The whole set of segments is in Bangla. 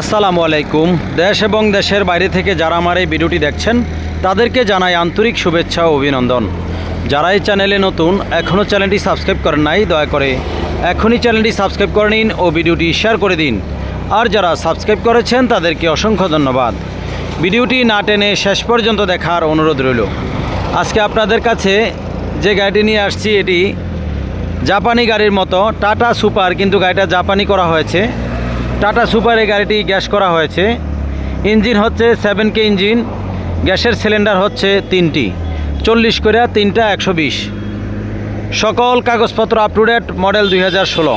আসসালামু আলাইকুম। দেশ এবং দেশের বাইরে থেকে যারা আমার এই ভিডিওটি দেখছেন, তাদেরকে জানাই আন্তরিক শুভেচ্ছা ও অভিনন্দন। যারা এই চ্যানেলে নতুন, এখনও চ্যানেলটি সাবস্ক্রাইব করেন নাই, দয়া করে এখনই চ্যানেলটি সাবস্ক্রাইব করে নিন ও ভিডিওটি শেয়ার করে দিন। আর যারা সাবস্ক্রাইব করেছেন, তাদেরকে অসংখ্য ধন্যবাদ। ভিডিওটি না টেনে শেষ পর্যন্ত দেখার অনুরোধ রইল। আজকে আপনাদের কাছে যে গাড়িটি নিয়ে আসছি, এটি জাপানি গাড়ির মতো টাটা সুপার, কিন্তু গাড়িটা জাপানি করা হয়েছে। টাটা সুপার এই গাড়িটি গ্যাস করা হয়েছে। ইঞ্জিন হচ্ছে সেভেন কে ইঞ্জিন। গ্যাসের সিলিন্ডার হচ্ছে তিনটি। চল্লিশ করে তিনটা একশো বিশ। সকল কাগজপত্র আপ টু ডেট মডেল দুই হাজার ষোলো।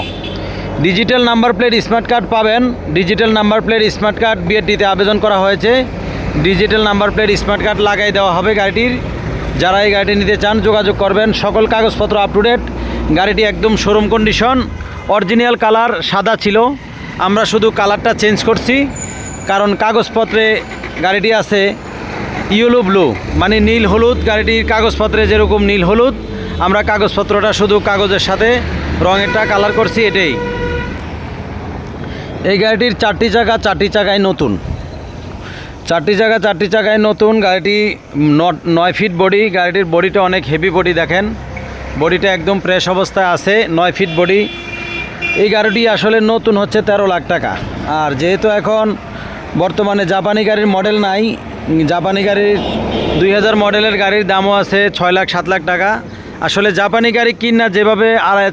Digital number plate smart card পাবেন। Digital number plate smart card বিএডডিতে আবেদন করা হয়েছে। Digital number plate smart card লাগাই দেওয়া হবে গাড়িটির। যারা এই গাড়িটি নিতে চান, যোগাযোগ করবেন। সকল কাগজপত্র আপ টু ডেট গাড়িটি একদম শোরুম কন্ডিশন অরিজিনাল কালার সাদা ছিল। আমরা শুধু কালারটা চেঞ্জ করছি, কারণ কাগজপত্রে গাড়িটি আছে ইয়েলো ব্লু মানে নীল হলুদ। গাড়িটির কাগজপত্রে যেরকম নীল হলুদ, আমরা কাগজপত্রটা শুধু কাগজের সাথে রঙেরটা কালার করছি এটাই। এই গাড়িটির চারটি চাকা চারটি চাকায় নতুন। চারটি চাকা চারটি চাকায় নতুন, গাড়িটি নয় ফিট বডি, গাড়িটির বডিটা অনেক হেভি বডি দেখেন। বডিটা একদম ফ্রেশ অবস্থায় আছে, নয় ফিট বডি। এই গাড়িটি আসলে নতুন হচ্ছে তেরো লাখ টাকা। আর যেহেতু এখন বর্তমানে জাপানি গাড়ির মডেল নাই, জাপানি গাড়ির দুই হাজার মডেলের গাড়ির দামও আছে ছয় লাখ, সাত লাখ টাকা। আসলে জাপানি গাড়ি কিনা যেভাবে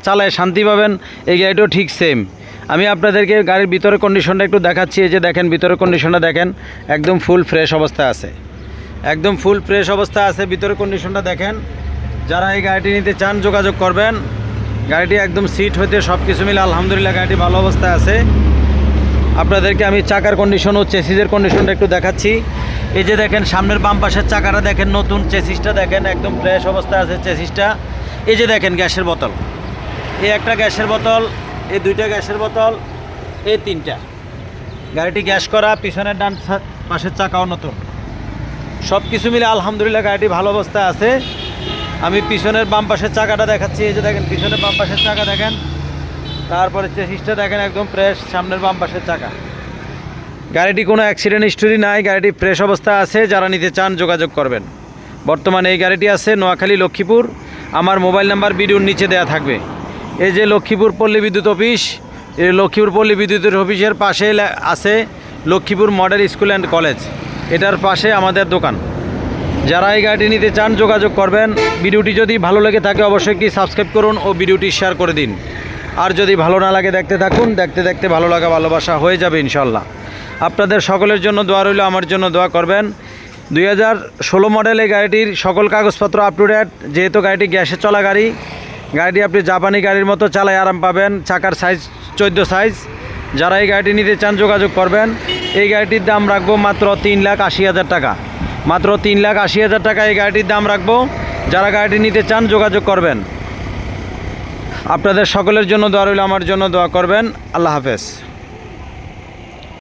চালায় শান্তি পাবেন, এই গাড়িটাও ঠিক সেম আমি আপনাদেরকে গাড়ির ভিতরের কন্ডিশনটা একটু দেখাচ্ছি, এই যে দেখেন ভিতরের কন্ডিশনটা দেখেন, একদম ফুল ফ্রেশ অবস্থা আছে। একদম ফুল ফ্রেশ অবস্থা আছে, ভিতরের কন্ডিশনটা দেখেন। যারা এই গাড়িটি নিতে চান, যোগাযোগ করবেন। গাড়িটি একদম সিট হইতে সব কিছু মিলে আলহামদুলিল্লাহ গাড়িটি ভালো অবস্থায় আছে। আপনাদেরকে আমি চাকার কন্ডিশন ও চেসিসের কন্ডিশনটা একটু দেখাচ্ছি। এই যে দেখেন, সামনের বাম পাশের চাকাটা দেখেন, নতুন চেসিসটা দেখেন, একদম ফ্রেশ অবস্থায় আছে চেসিসটা এই যে দেখেন গ্যাসের বোতল। এই একটা গ্যাসের বোতল, এই দুইটা গ্যাসের বোতল, এই তিনটা। গাড়িটি গ্যাস করা, পিছনের ডান পাশের চাকাও নতুন। সব কিছু মিলে আলহামদুলিল্লাহ গাড়িটি ভালো অবস্থায় আছে। আমি পিছনের বাম পাশের চাকাটা দেখাচ্ছি, এই যে দেখেন, পিছনের বাম পাশের চাকা দেখেন। তারপরে চেসিসটা দেখেন একদম ফ্রেশ সামনের বাম পাশের চাকা। গাড়িটি কোনো অ্যাক্সিডেন্ট হিস্টোরি নাই, গাড়িটি ফ্রেশ অবস্থা আছে, যারা নিতে চান যোগাযোগ করবেন। বর্তমানে এই গাড়িটি আছে নোয়াখালী লক্ষ্মীপুর। আমার মোবাইল নাম্বার ভিডিওর নিচে দেওয়া থাকবে। এই যে লক্ষ্মীপুর পল্লী বিদ্যুৎ অফিস, এই লক্ষ্মীপুর পল্লী বিদ্যুতের অফিসের পাশে আছে Laxmipur model school and college. এটার পাশে আমাদের দোকান। যারা এই গাড়িটি নিতে চান যোগাযোগ করবেন, ভিডিওটি যদি ভালো লেগে থাকে অবশ্যই কি সাবস্ক্রাইব করুন ও ভিডিওটি শেয়ার করে দিন। আর যদি ভালো না লাগে দেখতে থাকুন, দেখতে দেখতে ভালো লাগা, ভালোবাসা হয়ে যাবে ইনশাল্লাহ আপনাদের সকলের জন্য দোয়া রইল, আমার জন্য দোয়া করবেন। দুই হাজার ষোলো মডেল এই গাড়িটির সকল কাগজপত্র আপ টু ডেট যেহেতু গাড়িটি গ্যাসে চলা গাড়ি, গাড়িটি আপনি জাপানি গাড়ির মতো চালায় আরাম পাবেন, চাকার সাইজ চোদ্দ সাইজ যারা এই গাড়িটি নিতে চান যোগাযোগ করবেন, এই গাড়িটির দাম রাখব মাত্র তিন লাখ আশি হাজার টাকা। মাত্র তিন লাখ আশি হাজার টাকা এই গাড়িটির দাম রাখব। যারা গাড়িটি নিতে চান, যোগাযোগ করবেন। আপনাদের সকলের জন্য দোয়া রইল, আমার জন্য দোয়া করবেন। আল্লাহ হাফেজ।